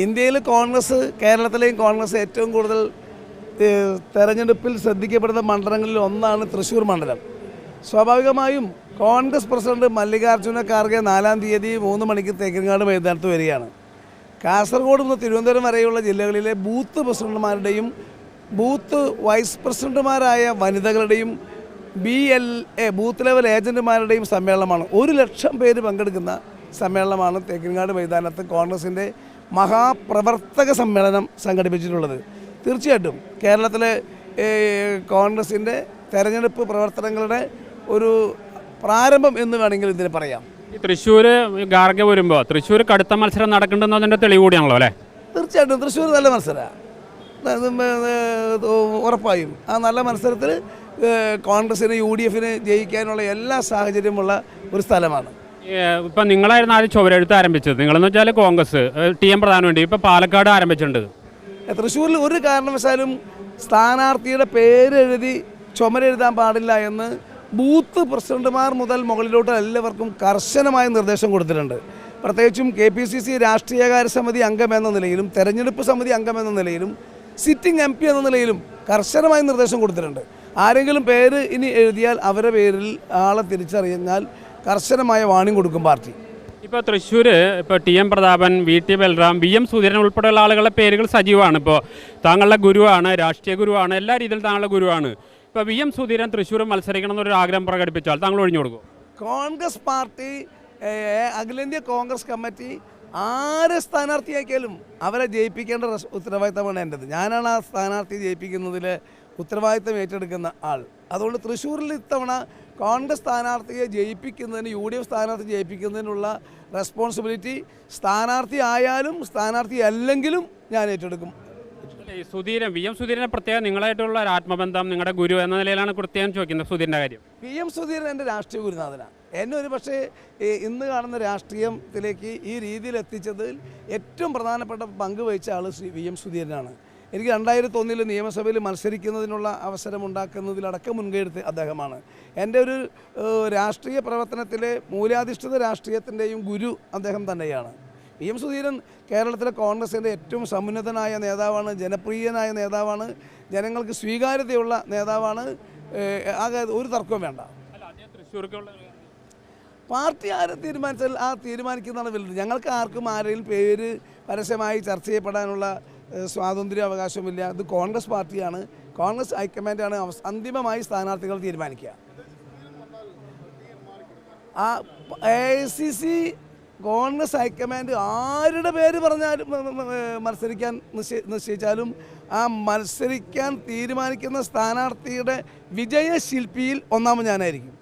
ഇന്ത്യയിൽ കോൺഗ്രസ് കേരളത്തിലെയും കോൺഗ്രസ് ഏറ്റവും കൂടുതൽ തെരഞ്ഞെടുപ്പിൽ ശ്രദ്ധിക്കപ്പെടുന്ന മണ്ഡലങ്ങളിൽ ഒന്നാണ് തൃശ്ശൂർ മണ്ഡലം. സ്വാഭാവികമായും കോൺഗ്രസ് പ്രസിഡന്റ് മല്ലികാർജുന ഖാർഗെ നാലാം തീയതി മൂന്ന് മണിക്ക് തേക്കിൻകാട് മൈതാനത്ത് വരികയാണ്. കാസർഗോഡ് മുതൽ തിരുവനന്തപുരം വരെയുള്ള ജില്ലകളിലെ ബൂത്ത് പ്രസിഡന്റുമാരുടെയും ബൂത്ത് വൈസ് പ്രസിഡന്റുമാരായ വനിതകളുടെയും B L A booth level ഏജന്റുമാരുടെയും സമ്മേളനമാണ്. ഒരു ലക്ഷം പേര് പങ്കെടുക്കുന്ന സമ്മേളനമാണ് തേക്കിൻകാട് മൈതാനത്ത് കോൺഗ്രസിന്റെ മഹാപ്രവർത്തക സമ്മേളനം സംഘടിപ്പിച്ചിട്ടുള്ളത്. തീർച്ചയായിട്ടും കേരളത്തിലെ കോൺഗ്രസിന്റെ തെരഞ്ഞെടുപ്പ് പ്രവർത്തനങ്ങളുടെ ഒരു പ്രാരംഭം എന്ന് വേണമെങ്കിൽ ഇതിന് പറയാം. തൃശ്ശൂർ ഗാർഗ വരുമ്പോൾ തൃശ്ശൂർ കടുത്ത മത്സരം നടക്കുന്നുണ്ടെന്നതിന്റെ തെളിവ് കൂടിയാണല്ലോ അല്ലേ? തീർച്ചയായിട്ടും തൃശ്ശൂർ നല്ല മത്സരമാണ് ഉറപ്പായും. ആ നല്ല മത്സരത്തിൽ കോൺഗ്രസിന് യു ഡി എഫിന് ജയിക്കാനുള്ള എല്ലാ സാഹചര്യമുള്ള ഒരു സ്ഥലമാണ്. ഇപ്പം നിങ്ങളായിരുന്നു ആദ്യം ചുവരെഴുത്ത് ആരംഭിച്ചത്. നിങ്ങളെന്ന് വെച്ചാൽ കോൺഗ്രസ് ടി എം പ്രധാന വേണ്ടി ഇപ്പം പാലക്കാട് ആരംഭിച്ചിട്ടുണ്ട്. തൃശ്ശൂരിൽ ഒരു കാരണവശാലും സ്ഥാനാർത്ഥിയുടെ പേരെഴുതി ചുമരെഴുതാൻ പാടില്ല എന്ന് ബൂത്ത് പ്രസിഡന്റുമാർ മുതൽ മുകളിലോട്ട് എല്ലാവർക്കും കർശനമായ നിർദ്ദേശം കൊടുത്തിട്ടുണ്ട്. പ്രത്യേകിച്ചും കെ പി സി സി രാഷ്ട്രീയകാര്യ സമിതി അംഗമെന്ന നിലയിലും തെരഞ്ഞെടുപ്പ് സമിതി അംഗമെന്ന നിലയിലും സിറ്റിംഗ് എം പി എന്ന നിലയിലും കർശനമായ നിർദ്ദേശം കൊടുത്തിട്ടുണ്ട്. ആരെങ്കിലും പേര് ഇനി എഴുതിയാൽ അവരുടെ പേരിൽ ആളെ തിരിച്ചറിഞ്ഞാൽ കർശനമായ വാണിംഗ് കൊടുക്കും പാർട്ടി. ഇപ്പോൾ തൃശ്ശൂർ ഇപ്പോൾ T M Prathapan V T Balram V M Sudheeran ഉൾപ്പെടെയുള്ള ആളുകളുടെ പേരുകൾ സജീവമാണ്. ഇപ്പോൾ താങ്കളുടെ ഗുരുവാണ് രാഷ്ട്രീയ ഗുരുവാണ് എല്ലാ രീതിയിലും താങ്കളുടെ ഗുരുവാണ്. ഇപ്പോൾ വി എം സുധീരൻ തൃശ്ശൂർ മത്സരിക്കണം എന്നൊരു ആഗ്രഹം പ്രകടിപ്പിച്ചാൽ താങ്കൾ ഒഴിഞ്ഞു കൊടുക്കും കോൺഗ്രസ് പാർട്ടി അഖിലേന്ത്യാ കോൺഗ്രസ് കമ്മിറ്റി ആരെ സ്ഥാനാർത്ഥിയാക്കിയാലും അവരെ ജയിപ്പിക്കേണ്ട ഉത്തരവാദിത്തമാണ് എന്റെത്. ഞാനാണ് ആ സ്ഥാനാർത്ഥി ജയിപ്പിക്കുന്നതിൽ ഉത്തരവാദിത്തം ഏറ്റെടുക്കുന്ന ആൾ. അതുകൊണ്ട് തൃശ്ശൂരിൽ ഇത്തവണ കോൺഗ്രസ് സ്ഥാനാർത്ഥിയെ ജയിപ്പിക്കുന്നതിന് യു ഡി എഫ് സ്ഥാനാർത്ഥി ജയിപ്പിക്കുന്നതിനുള്ള റെസ്പോൺസിബിലിറ്റി സ്ഥാനാർത്ഥി ആയാലും സ്ഥാനാർത്ഥി അല്ലെങ്കിലും ഞാൻ ഏറ്റെടുക്കും. സുധീരൻ വി എം സുധീരനെ പ്രത്യേകം നിങ്ങളായിട്ടുള്ള ഒരു ആത്മബന്ധം നിങ്ങളുടെ ഗുരു എന്ന നിലയിലാണ് പ്രത്യേകം ചോദിക്കുന്നത് സുധീരന്റെ കാര്യം. വി എം സുധീരൻ എന്റെ രാഷ്ട്രീയ ഗുരുനാഥനാണ്. എന്നെ ഒരു പക്ഷേ ഇന്ന് കാണുന്ന രാഷ്ട്രീയത്തിലേക്ക് ഈ രീതിയിൽ എത്തിച്ചതിൽ ഏറ്റവും പ്രധാനപ്പെട്ട പങ്ക് വഹിച്ച ആൾ ശ്രീ വി എം സുധീരനാണ്. എനിക്ക് രണ്ടായിരത്തി ഒന്നിൽ നിയമസഭയിൽ മത്സരിക്കുന്നതിനുള്ള അവസരം ഉണ്ടാക്കുന്നതിലടക്കം മുൻകൈയെടുത്ത് അദ്ദേഹമാണ്. എന്റെ ഒരു രാഷ്ട്രീയ പ്രവർത്തനത്തിലെ മൂലാധിഷ്ഠിത രാഷ്ട്രീയത്തിന്റെയും ഗുരു അദ്ദേഹം തന്നെയാണ്. പി എം സുധീരൻ കേരളത്തിലെ കോൺഗ്രസിന്റെ ഏറ്റവും സമുന്നതനായ നേതാവാണ് ജനപ്രിയനായ നേതാവാണ് ജനങ്ങൾക്ക് സ്വീകാര്യതയുള്ള നേതാവാണ് ആകെ ഒരു തർക്കവും വേണ്ട. പാർട്ടി ആരെ തീരുമാനിച്ചാൽ ആ തീരുമാനിക്കുന്നതാണ് വലുത്. ഞങ്ങൾക്ക് ആർക്കും ആരെയും പേര് പരസ്യമായി ചർച്ച ചെയ്യപ്പെടാനുള്ള സ്വാതന്ത്ര്യ അവകാശമില്ല ഇത് കോൺഗ്രസ് പാർട്ടിയാണ്. കോൺഗ്രസ് ഹൈക്കമാൻഡാണ് അന്തിമമായി സ്ഥാനാർത്ഥികൾ തീരുമാനിക്കുക. ആ A C C Congress high command ആരുടെ പേര് പറഞ്ഞാലും മത്സരിക്കാൻ നിശ്ചയി നിശ്ചയിച്ചാലും ആ മത്സരിക്കാൻ തീരുമാനിക്കുന്ന സ്ഥാനാർത്ഥിയുടെ വിജയശില്പിയിൽ ഒന്നാമത് ഞാനായിരിക്കും.